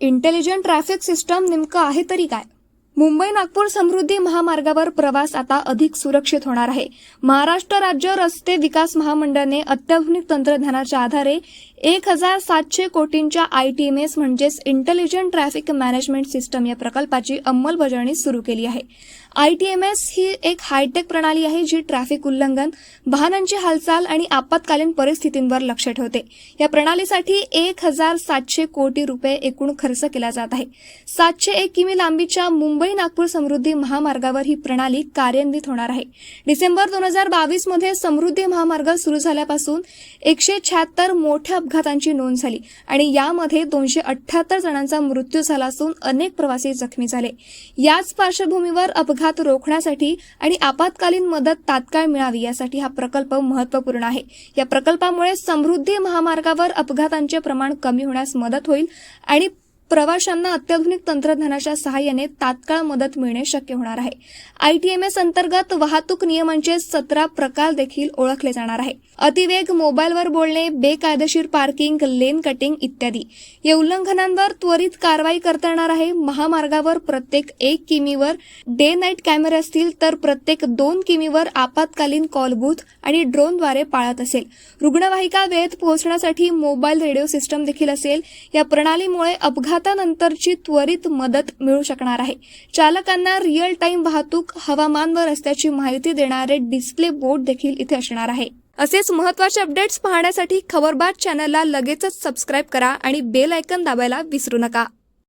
Intelligent traffic system नेमकं आहे तरी काय? मुंबई नागपूर समृद्धी महामार्गावर प्रवास आता अधिक सुरक्षित होणार आहे. महाराष्ट्र राज्य रस्ते विकास महामंडळाने अत्याधुनिक तंत्रज्ञानाच्या आधारे एक हजार सातशे कोटींच्या आयटीएमएस म्हणजेच इंटेलिजंट ट्रॅफिक मॅनेजमेंट सिस्टम या प्रकल्पाची अंमलबजावणी सुरू केली आहे. आयटीएमएस ही एक हायटेक प्रणाली आहे जी ट्रॅफिक उल्लंघन वाहनांची हालचाल आणि आपत्कालीन परिस्थितींवर लक्ष ठेवते. या प्रणालीसाठी एक हजार सातशे कोटी रुपये एकूण खर्च केला जात आहे. सातशे एक किमी लांबीच्या मुंबई नागपूर समृद्धी महामार्गावर ही प्रणाली कार्यान्वित होणार आहे. डिसेंबर दोन हजार बावीसमध्ये समृद्धी महामार्ग सुरू झाल्यापासून एकशे शहात्तर मोठ्या अपघातांची नोंद झाली आणि यामध्ये दोनशे अठ्याहत्तर जणांचा मृत्यू झाला असून अनेक प्रवासी जखमी झाले. याच पार्श्वभूमीवर अपघात रोखण्यासाठी आणि आपत्कालीन मदत तात्काळ मिळावी यासाठी हा प्रकल्प महत्त्वपूर्ण आहे. या प्रकल्पामुळे समृद्धी महामार्गावर अपघातांचे प्रमाण कमी होण्यास मदत होईल आणि प्रवाशांना अत्याधुनिक तंत्रज्ञानाच्या सहाय्याने तात्काळ मदत मिळणे शक्य होणार आहे. आयटीएमएस अंतर्गत वाहतूक नियमांचे सतरा प्रकार देखील ओळखले जाणार आहे. अतिवेग मोबाईलवर बोलणे बेकायदेशीर पार्किंग लेन कटिंग इत्यादी. या उल्लंघनांवर त्वरित कारवाई करता येणार आहे. महामार्गावर प्रत्येक एक किमीवर डे नाईट कॅमेरे असतील तर प्रत्येक दोन किमीवर आपत्कालीन कॉल बूथ आणि ड्रोनद्वारे पाळत असेल. रुग्णवाहिका वेळेत पोहोचण्यासाठी मोबाईल रेडिओ सिस्टम देखील असेल. या प्रणालीमुळे अपघात अपघातानंतरची त्वरित मदत मिळू शकणार आहे. चालकांना रिअल टाइम वाहतूक हवामान व रस्त्याची माहिती देणारे डिस्प्ले बोर्ड देखील इथे असणार आहे. असेच महत्त्वाचे अपडेट्स पाहण्यासाठी खबरबात चॅनलला लगेचच सबस्क्राईब करा आणि बेल आयकन दाबायला विसरू नका.